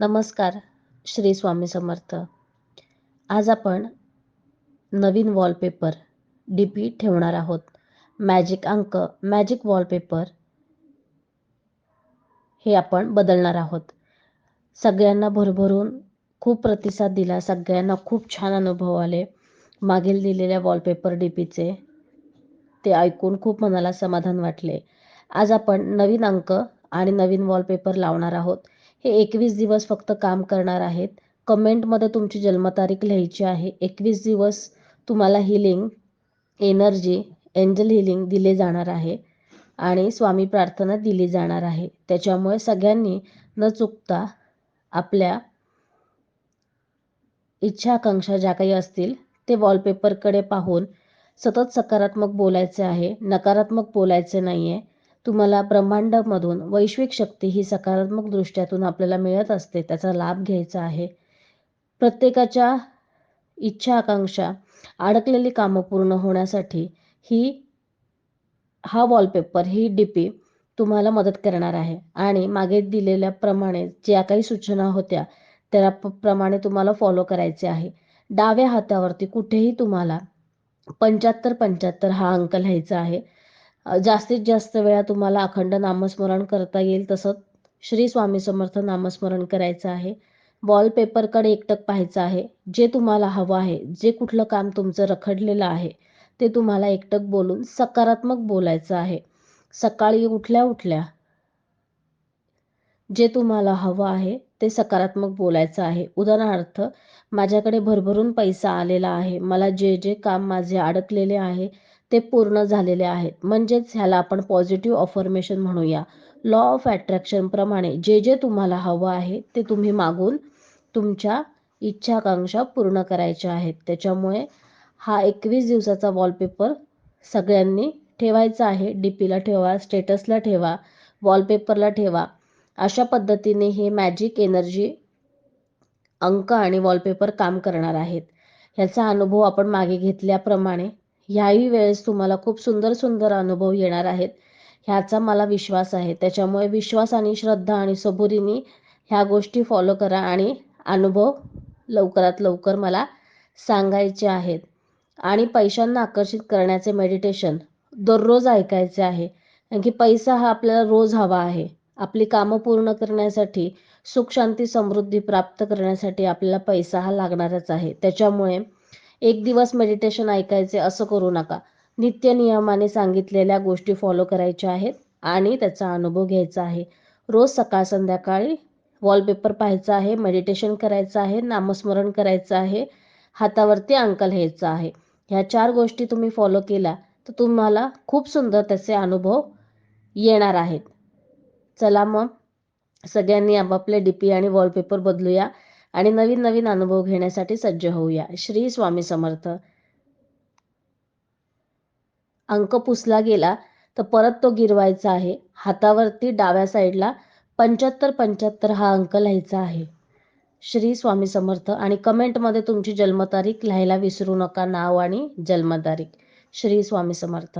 नमस्कार श्री स्वामी समर्थ. आज आपण नवीन वॉलपेपर डी पी ठेवणार आहोत. मॅजिक अंक मॅजिक वॉलपेपर हे आपण बदलणार आहोत. सगळ्यांना भरभरून खूप प्रतिसाद दिला सगळ्यांना खूप छान अनुभव आले. मागील दिलेल्या वॉलपेपर डी पीचे ते ऐकून खूप मनाला समाधान वाटले. आज आपण नवीन अंक आणि नवीन वॉलपेपर लावणार आहोत. हे एकवीस दिवस फक्त काम करणार आहेत. कमेंटमध्ये तुमची जन्मतारीख लिहायची आहे. एकवीस दिवस तुम्हाला हिलिंग एनर्जी एंजल हिलिंग दिले जाणार आहे. आणि स्वामी प्रार्थना दिली जाणार आहे. त्याच्यामुळे सगळ्यांनी न चुकता आपल्या इच्छा आकांक्षा ज्या काही असतील ते वॉलपेपरकडे पाहून सतत सकारात्मक बोलायचे आहे. नकारात्मक बोलायचे नाही आहे तुम्हाला ब्रह्मांडामधून वैश्विक शक्ती ही सकारात्मक दृष्ट्यातून आपल्याला मिळत असते त्याचा लाभ घ्यायचा आहे. प्रत्येकाच्या इच्छा आकांक्षा अडकलेली कामं पूर्ण होण्यासाठी ही हा वॉलपेपर ही डीपी तुम्हाला मदत करणार आहे. आणि मागे दिलेल्याप्रमाणे ज्या काही सूचना होत्या त्या प्रमाणे तुम्हाला फॉलो करायचे आहे. डाव्या हातावरती कुठेही तुम्हाला पंच्याहत्तर पंच्याहत्तर हा अंक लिहायचा आहे. जास्तीत जास्त वेळा तुम्हाला अखंड नामस्मरण करता येईल. तसं श्री स्वामी समर्थ नामस्मरण करायचं आहे. वॉलपेपरकडे एकटक पाहायचं आहे. जे तुम्हाला हवं आहे जे कुठलं काम तुमचं रखडलेलं आहे ते तुम्हाला एकटक बोलून सकारात्मक बोलायचं आहे. सकाळी उठल्या उठल्या जे तुम्हाला हवं आहे ते सकारात्मक बोलायचं आहे. उदाहरणार्थ माझ्याकडे भरभरून पैसा आलेला आहे. मला जे जे काम माझे अडकलेले आहे ते पूर्ण झालेले आहेत. म्हणजेच ह्याला आपण पॉझिटिव्ह ऑफॉर्मेशन म्हणूया. लॉ ऑफ अट्रॅक्शनप्रमाणे जे जे तुम्हाला हवं आहे ते तुम्ही मागून तुमच्या इच्छाकांक्षा पूर्ण करायच्या आहेत. त्याच्यामुळे हा एकवीस दिवसाचा वॉलपेपर सगळ्यांनी ठेवायचा आहे. डी पीला ठेवा स्टेटसला ठेवा वॉलपेपरला ठेवा. अशा पद्धतीने हे मॅजिक एनर्जी अंक आणि वॉलपेपर काम करणार आहेत. ह्याचा अनुभव आपण मागे घेतल्याप्रमाणे ह्याही वेळेस तुम्हाला खूप सुंदर सुंदर अनुभव येणार आहेत. ह्याचा मला विश्वास आहे. त्याच्यामुळे विश्वास आणि श्रद्धा आणि सबुरीनी ह्या गोष्टी फॉलो करा आणि अनुभव लवकरात लवकर मला सांगायचे आहेत. आणि पैशांना आकर्षित करण्याचे मेडिटेशन दररोज ऐकायचे आहे. कारण की पैसा हा आपल्याला रोज हवा आहे. आपली कामं पूर्ण करण्यासाठी सुख शांती समृद्धी प्राप्त करण्यासाठी आपल्याला पैसा हा लागणारच आहे. त्याच्यामुळे एक दिवस मेडिटेशन ऐकायचे असं करू नका. नित्य नियमाने सांगितलेल्या गोष्टी फॉलो करायच्या आहेत आणि त्याचा अनुभव घ्यायचा आहे. रोज सकाळ संध्याकाळी वॉलपेपर पाहायचा आहे मेडिटेशन करायचं आहे नामस्मरण करायचं आहे हातावरती अंक लिहायचा आहे. ह्या चार गोष्टी तुम्ही फॉलो केल्या तर तुम्हाला खूप सुंदर त्याचे अनुभव येणार आहेत. चला मग सगळ्यांनी आपापले डी पी आणि वॉलपेपर बदलूया. आणि नवीन नवीन अनुभव घेण्यासाठी सज्ज होऊया. श्री स्वामी समर्थ. अंक पुसला गेला तर परत तो गिरवायचा आहे. हातावरती डाव्या साईडला पंच्याहत्तर पंच्याहत्तर हा अंक लिहायचा आहे. श्री स्वामी समर्थ. आणि कमेंटमध्ये तुमची जन्मतारीख लिहायला विसरू नका नाव आणि जन्मतारीख. श्री स्वामी समर्थ.